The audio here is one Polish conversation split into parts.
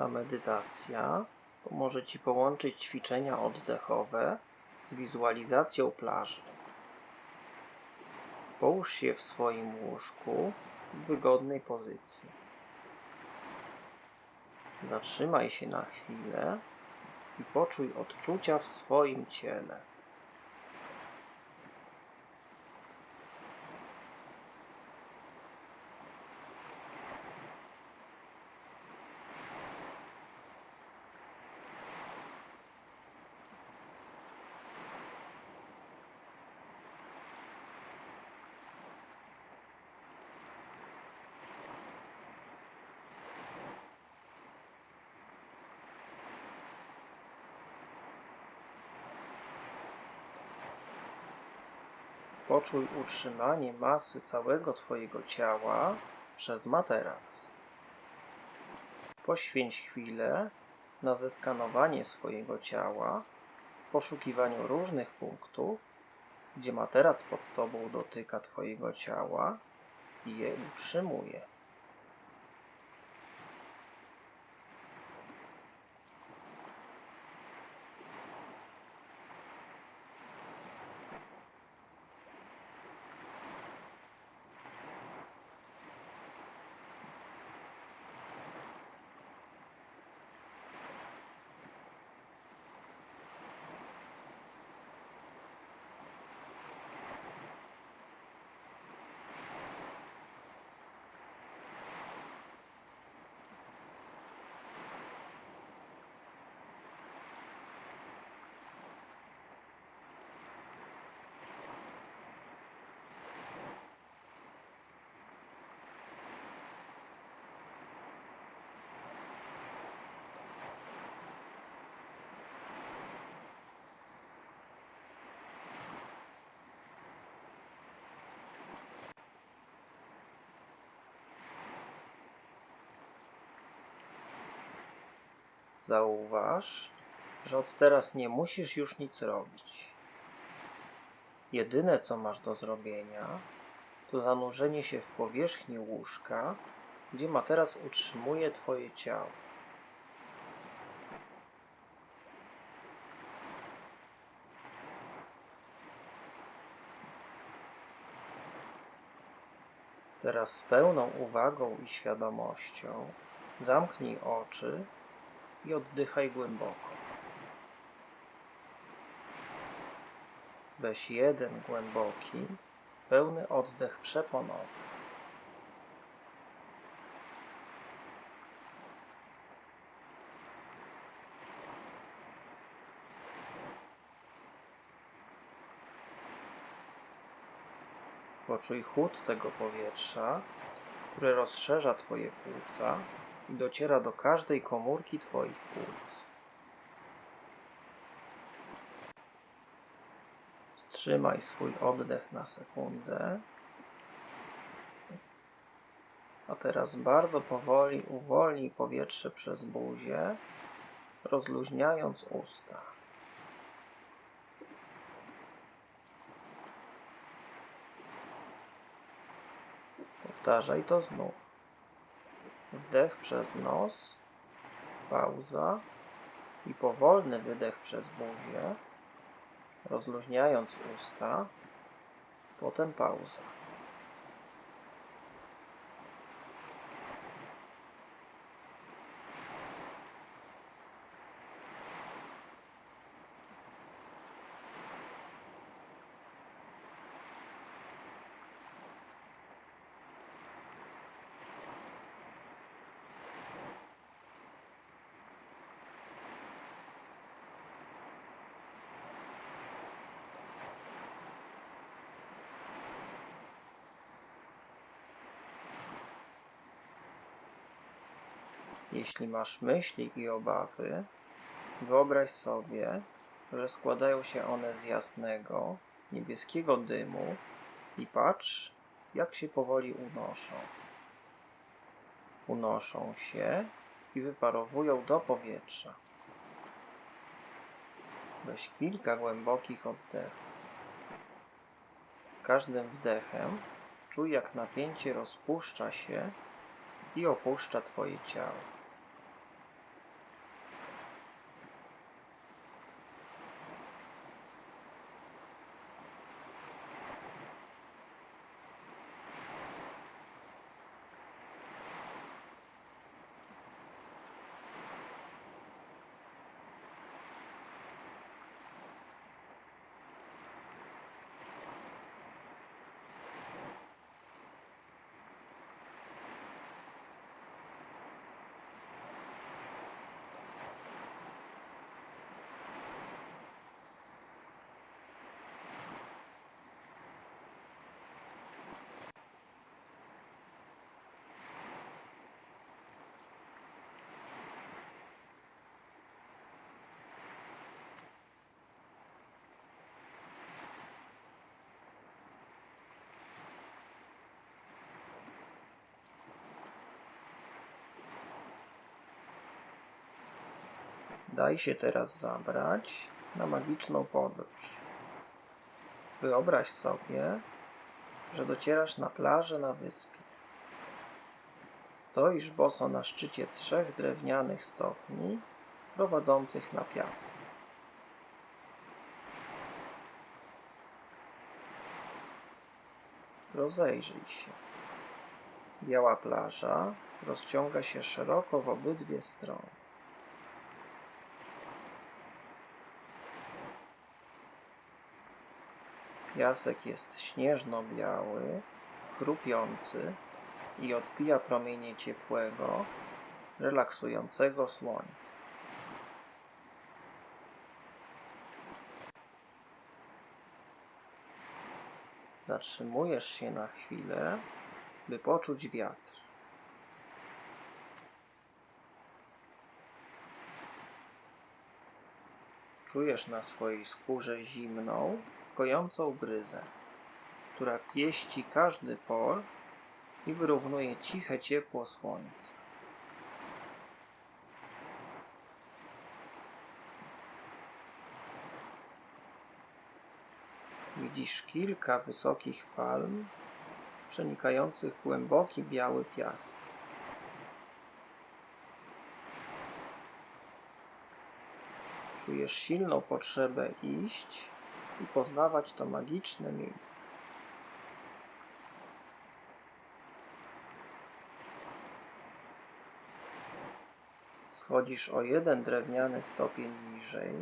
Ta medytacja pomoże Ci połączyć ćwiczenia oddechowe z wizualizacją plaży. Połóż się w swoim łóżku w wygodnej pozycji. Zatrzymaj się na chwilę i poczuj odczucia w swoim ciele. Poczuj utrzymanie masy całego Twojego ciała przez materac. Poświęć chwilę na zeskanowanie swojego ciała w poszukiwaniu różnych punktów, gdzie materac pod Tobą dotyka Twojego ciała i je utrzymuje. Zauważ, że od teraz nie musisz już nic robić. Jedyne co masz do zrobienia, to zanurzenie się w powierzchnię łóżka, gdzie materac utrzymuje Twoje ciało. Teraz z pełną uwagą i świadomością zamknij oczy i oddychaj głęboko. Weź jeden głęboki, pełny oddech przeponowy. Poczuj chód tego powietrza, które rozszerza Twoje płuca i dociera do każdej komórki Twoich płuc. Wstrzymaj swój oddech na sekundę. A teraz bardzo powoli uwolnij powietrze przez buzię, rozluźniając usta. Powtarzaj to znów. Wdech przez nos, pauza i powolny wydech przez buzię, rozluźniając usta, potem pauza. Jeśli masz myśli i obawy, wyobraź sobie, że składają się one z jasnego, niebieskiego dymu i patrz, jak się powoli unoszą. Unoszą się i wyparowują do powietrza. Weź kilka głębokich oddechów. Z każdym wdechem czuj, jak napięcie rozpuszcza się i opuszcza Twoje ciało. Daj się teraz zabrać na magiczną podróż. Wyobraź sobie, że docierasz na plażę na wyspie. Stoisz boso na szczycie trzech drewnianych stopni prowadzących na piasek. Rozejrzyj się. Biała plaża rozciąga się szeroko w obydwie strony. Piasek jest śnieżno-biały, chrupiący i odbija promienie ciepłego, relaksującego słońca. Zatrzymujesz się na chwilę, by poczuć wiatr. Czujesz na swojej skórze zimną, kojącą bryzę, która pieści każdy por i wyrównuje ciche ciepło słońca. Widzisz kilka wysokich palm przenikających głęboki biały piasek. Czujesz silną potrzebę iść i poznawać to magiczne miejsce. Schodzisz o jeden drewniany stopień niżej.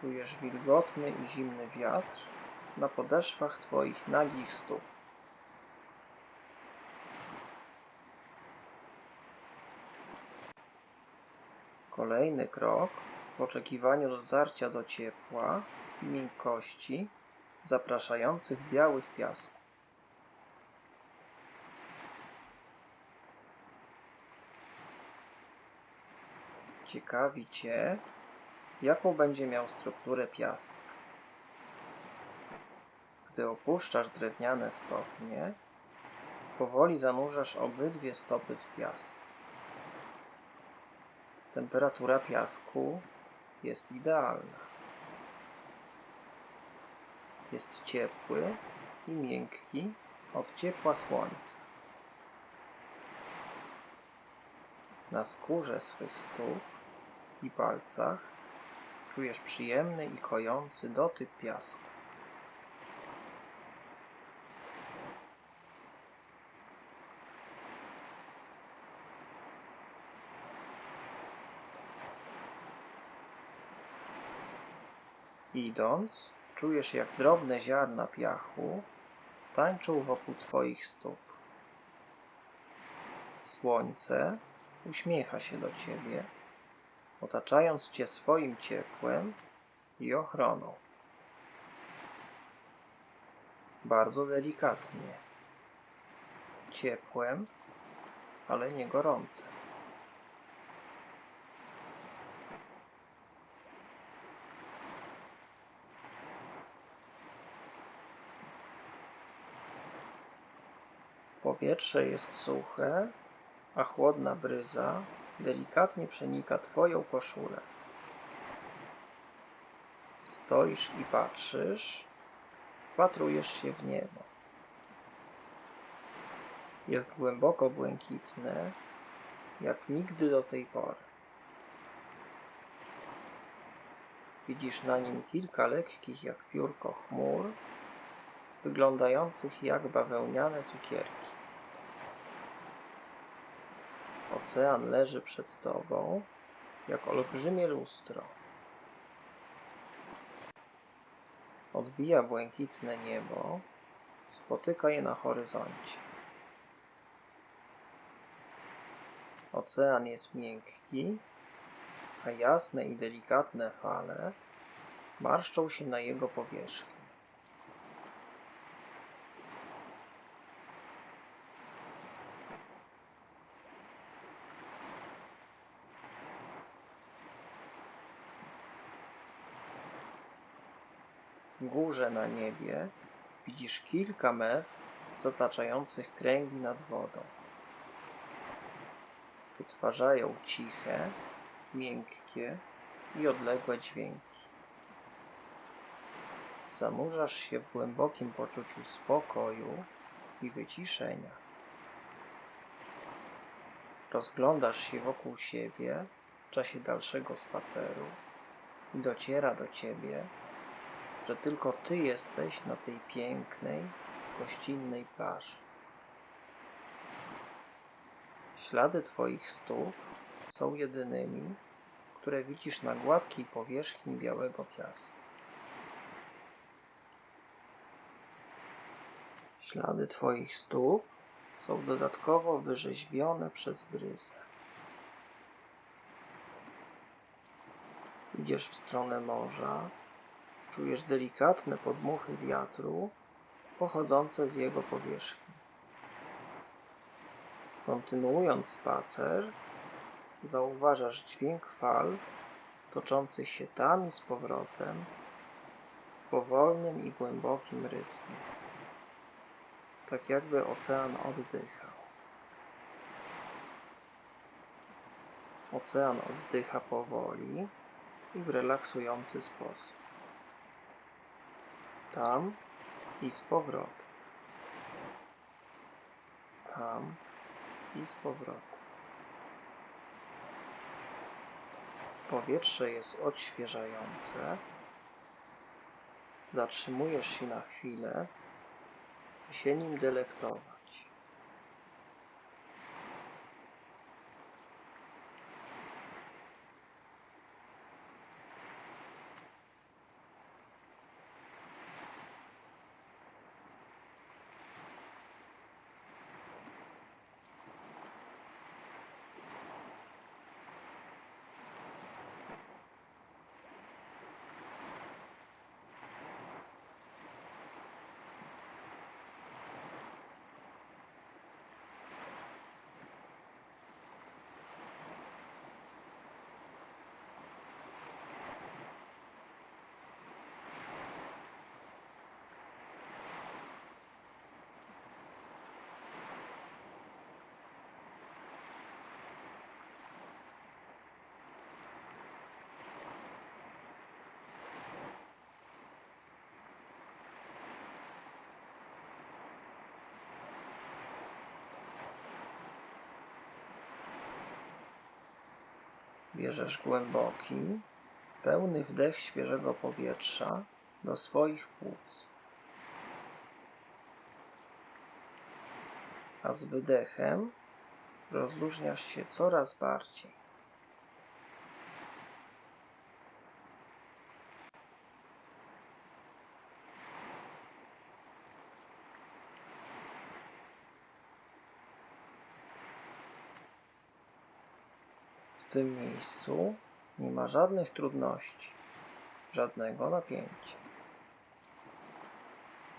Czujesz wilgotny i zimny wiatr na podeszwach twoich nagich stóp. Kolejny krok w oczekiwaniu dotarcia do ciepła miękkości zapraszających białych piasków. Ciekawi Cię, jaką będzie miał strukturę piasek. Gdy opuszczasz drewniane stopnie, powoli zanurzasz obydwie stopy w piasek. Temperatura piasku jest idealna. Jest ciepły i miękki od ciepła słońca. Na skórze swych stóp i palcach czujesz przyjemny i kojący dotyk piasku. Idąc, czujesz jak drobne ziarna piachu tańczą wokół Twoich stóp. Słońce uśmiecha się do Ciebie, otaczając Cię swoim ciepłem i ochroną. Bardzo delikatnie. Ciepłem, ale nie gorącym. Powietrze jest suche, a chłodna bryza delikatnie przenika Twoją koszulę. Stoisz i patrzysz, wpatrujesz się w niebo. Jest głęboko błękitne, jak nigdy do tej pory. Widzisz na nim kilka lekkich jak piórko chmur, wyglądających jak bawełniane cukierki. Ocean leży przed tobą jak olbrzymie lustro. Odbija błękitne niebo, spotyka je na horyzoncie. Ocean jest miękki, a jasne i delikatne fale marszczą się na jego powierzchni. Górze na niebie widzisz kilka mew zataczających kręgi nad wodą. Wytwarzają ciche, miękkie i odległe dźwięki. Zanurzasz się w głębokim poczuciu spokoju i wyciszenia. Rozglądasz się wokół siebie w czasie dalszego spaceru i dociera do ciebie, że tylko ty jesteś na tej pięknej, gościnnej plaży. Ślady twoich stóp są jedynymi, które widzisz na gładkiej powierzchni białego piasku. Ślady twoich stóp są dodatkowo wyrzeźbione przez bryzę. Idziesz w stronę morza, czujesz delikatne podmuchy wiatru pochodzące z jego powierzchni. Kontynuując spacer, zauważasz dźwięk fal toczących się tam i z powrotem w powolnym i głębokim rytmie. Tak jakby ocean oddychał. Ocean oddycha powoli i w relaksujący sposób. Tam i z powrotem. Tam i z powrotem. Powietrze jest odświeżające. Zatrzymujesz się na chwilę, by się nim delektować. Bierzesz głęboki, pełny wdech świeżego powietrza do swoich płuc. A z wydechem rozluźniasz się coraz bardziej. Tym miejscu nie ma żadnych trudności, żadnego napięcia.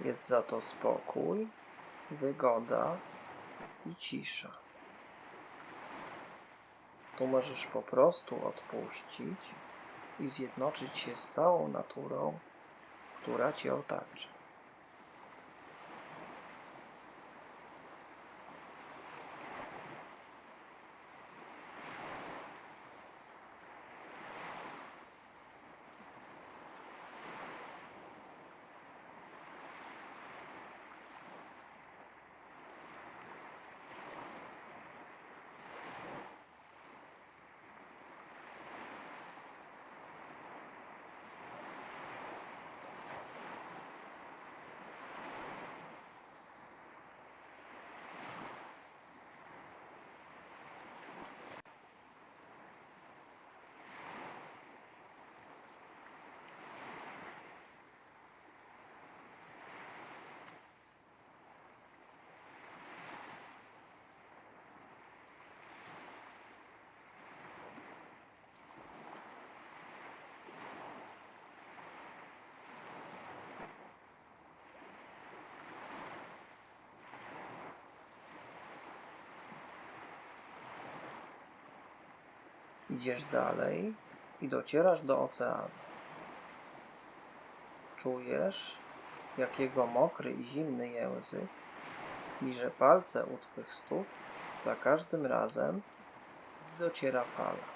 Jest za to spokój, wygoda i cisza. Tu możesz po prostu odpuścić i zjednoczyć się z całą naturą, która cię otacza. Idziesz dalej i docierasz do oceanu. Czujesz, jak jego mokry i zimny język liże palce u twych stóp za każdym razem, gdy dociera fala.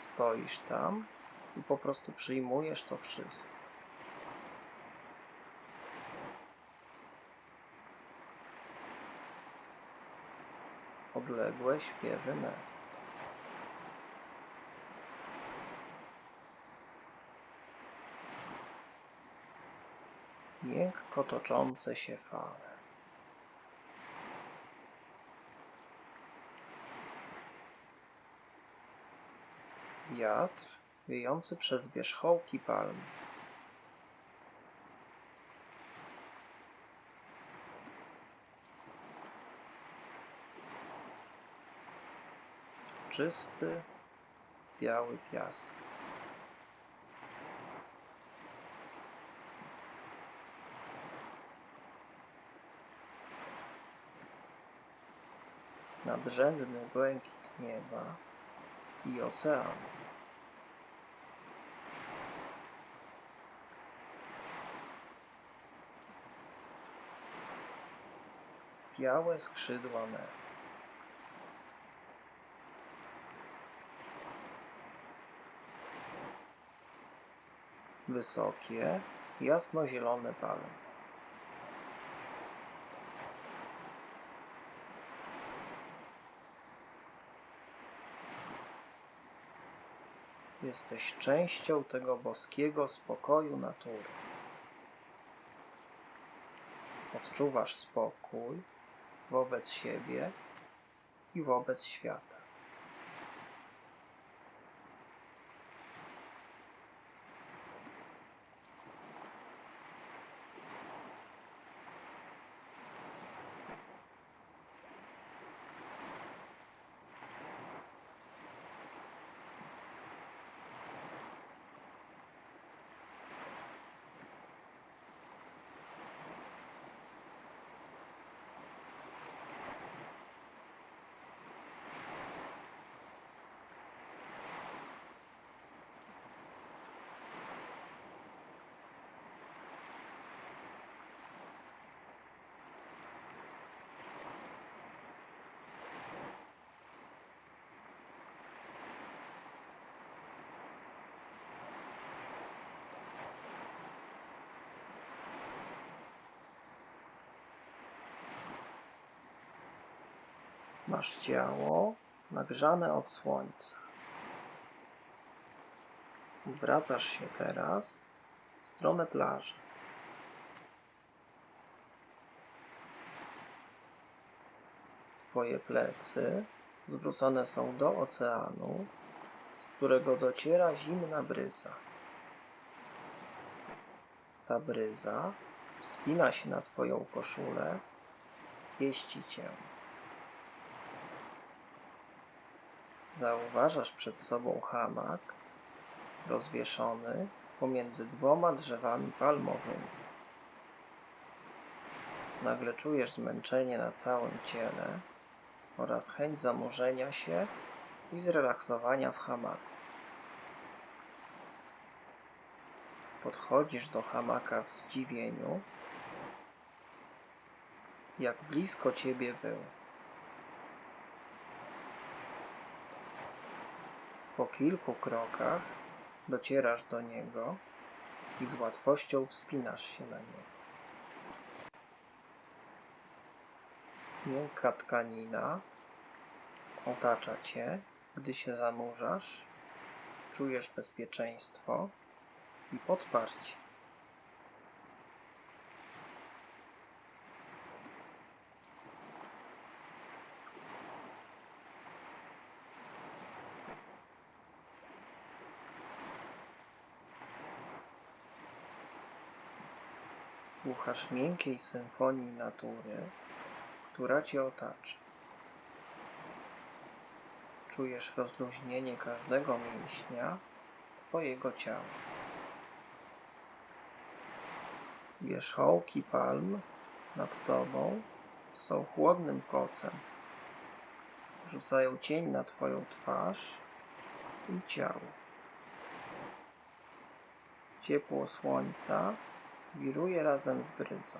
stoisz tam i po prostu przyjmujesz to wszystko. Odległe, świeży mew. Miękko toczące się fale. Wiatr wiejący przez wierzchołki palm. Czysty, biały piasek. Nadrzędny błękit nieba i oceanu. białe skrzydła me. Wysokie, jasnozielone palmy. Jesteś częścią tego boskiego spokoju natury. Odczuwasz spokój wobec siebie i wobec świata. Masz ciało nagrzane od słońca. Wracasz się teraz w stronę plaży. Twoje plecy zwrócone są do oceanu, z którego dociera zimna bryza. Ta bryza wspina się na Twoją koszulę, pieści Cię. Zauważasz przed sobą hamak rozwieszony pomiędzy dwoma drzewami palmowymi. Nagle czujesz zmęczenie na całym ciele oraz chęć zanurzenia się i zrelaksowania w hamaku. Podchodzisz do hamaka w zdziwieniu, jak blisko ciebie był. Po kilku krokach docierasz do niego i z łatwością wspinasz się na niego. Miękka tkanina otacza cię, gdy się zanurzasz, czujesz bezpieczeństwo i podparcie. Słuchasz miękkiej symfonii natury, która cię otacza. Czujesz rozluźnienie każdego mięśnia twojego ciała. Wierzchołki palm nad tobą są chłodnym kocem. Rzucają cień na twoją twarz i ciało. Ciepło słońca wiruje razem z bryzą.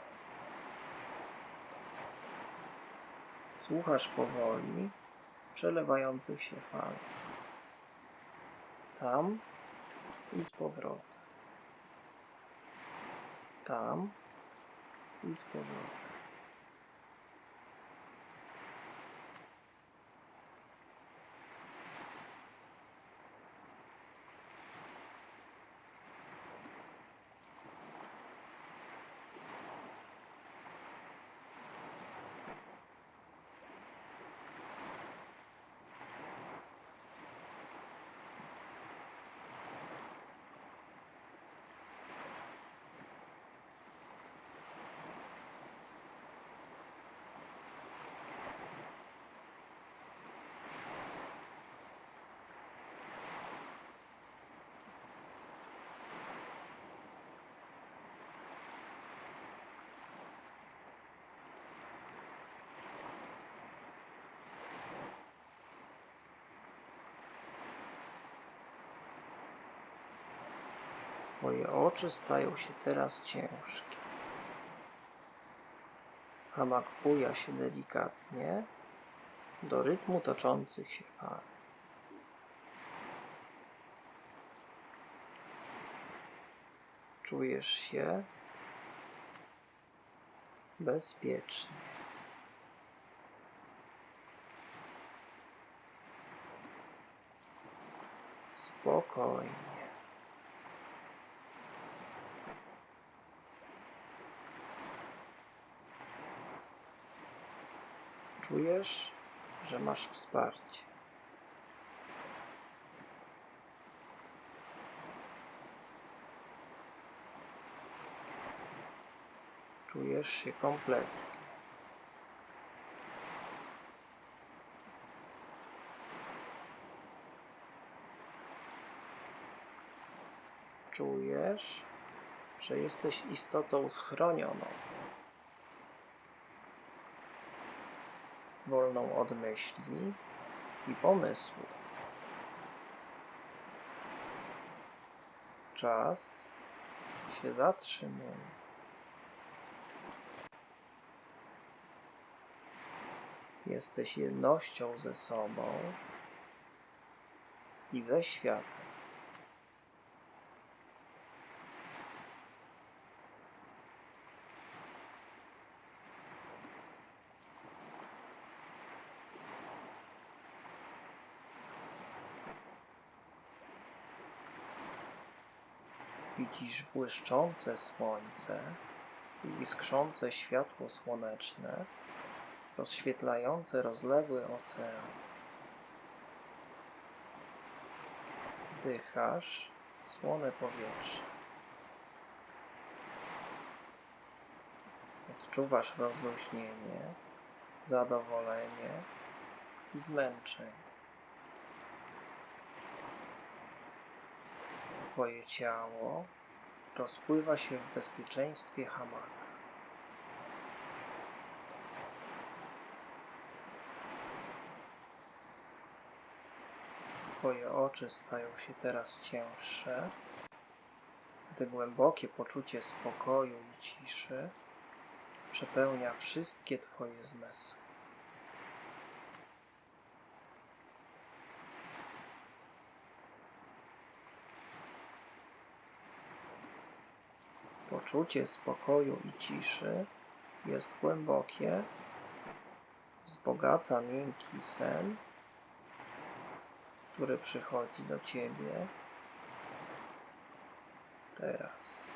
Słuchasz powoli przelewających się fal. Tam i z powrotem. Tam i z powrotem. Twoje oczy stają się teraz ciężkie. Hamak buja się delikatnie do rytmu toczących się fal. Czujesz się bezpiecznie. Spokojnie. Czujesz, że masz wsparcie. Czujesz się kompletnie. Czujesz, że jesteś istotą schronioną. Wolną od myśli i pomysłu. Czas się zatrzymuje. Jesteś jednością ze sobą i ze światem. Widzisz błyszczące słońce i iskrzące światło słoneczne, rozświetlające rozległy ocean. Wdychasz słone powietrze. Odczuwasz rozluźnienie, zadowolenie i zmęczenie. Twoje ciało rozpływa się w bezpieczeństwie hamaka. Twoje oczy stają się teraz cięższe, gdy głębokie poczucie spokoju i ciszy przepełnia wszystkie Twoje zmysły. Poczucie spokoju i ciszy jest głębokie, wzbogaca miękki sen, który przychodzi do Ciebie teraz.